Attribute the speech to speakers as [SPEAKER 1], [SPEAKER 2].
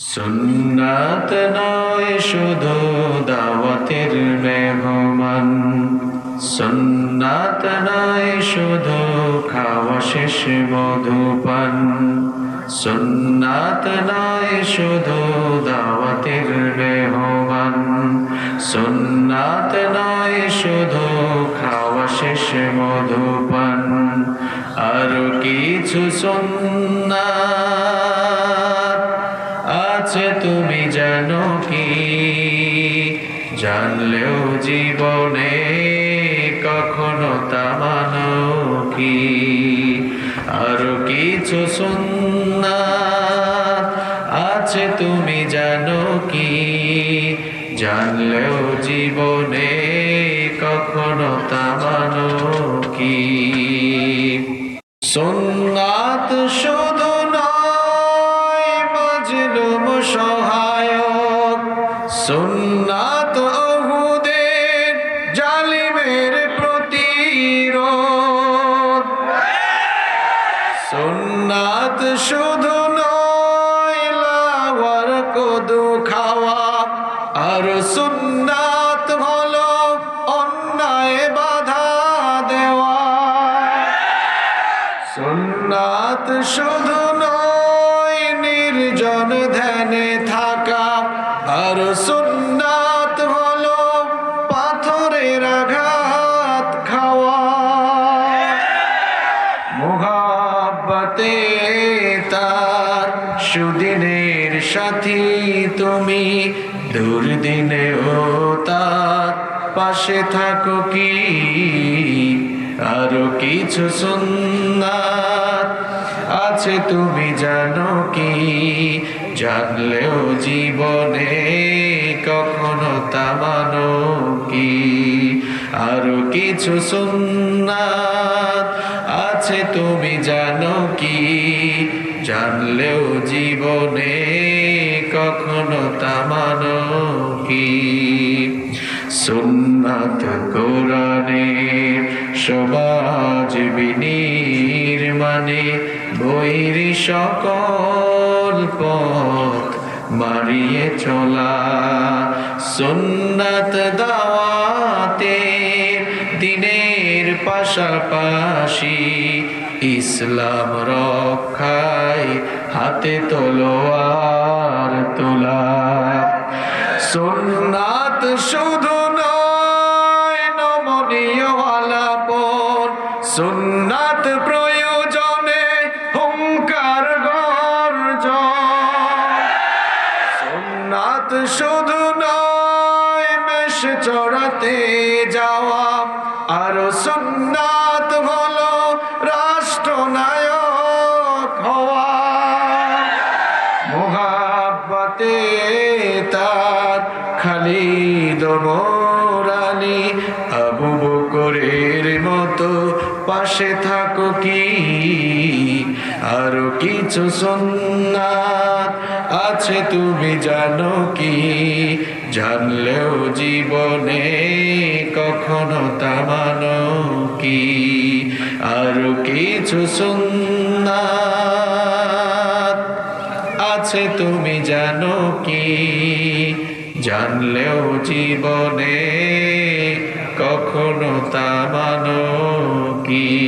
[SPEAKER 1] সুন্নাত নয়, শুধু দাওয়াতের মেহমান। সুন্নাত নয়, শুধু খাওয়া শেষ মধুপান। সুন্নাত নয়, শুধু দাওয়াতের মেহমান। সুন্নাত নয়, শুধু খাওয়া শেষ মধুপান। আরও কিছু সুন্নাত আছে, তুমি জানো কি? জানলেও জীবনে কখনো তা মানো কি? আরও কিছু সুন্নাত আছে, তুমি জানো কি? জানলেও জীবনে কখনো তা মানো কি? সুন্নাত শুধু সুন্নাত ওহুদের জালিমের প্রতিরোধ। সুন্নাত শুধু নয় কদু খাওয়া। আর সুন্নাত হলো অন্যায় বাধা দেওয়া। সুন্নাত শুধু সুদিনের সাথী তুমি। দুর্দিনেও তার পাশে থাকো কি? আরও কিছু সুন্নাত আছে তুমি জানো কি? জানলেও জীবনে কখনো তা মানো কি? আরও কিছু সুন্নাত আছে তুমি জানো কি? জানলেও জীবনে কখনো তা মানো কি? সুন্নাত কোরআনের সমাজ বিনির্মাণে, বৈরি সকল পথ মারিয়ে চলা। সুন্নাত দাওয়াতে, দিনের পাশাপাশি ইসলাম রক্ষায় হাতে তলোয়ার তোলা। সুন্নাত শুধু নয় নমনীয় আলাপন সুন্নাত প্রয়োজনে হুঙ্কার গর্জন। সুন্নাত শুধু নয় চড়াতে যাওয়া। আর সুন্নাত হলো রাষ্ট্রনায়ক হওয়া। মোহাব্বতে তার খালিদ মোরানি আবু বকরের মতো পাশে থাকো কি? আরও কিছু সুন্নাত আছে তুমি জানো কি? জানলেও জীবনে কখনো তা মানো কি? আর কিছু সুন্নাত আছে তুমি জানো কি? জানলেও জীবনে কখনো তা মানো কি?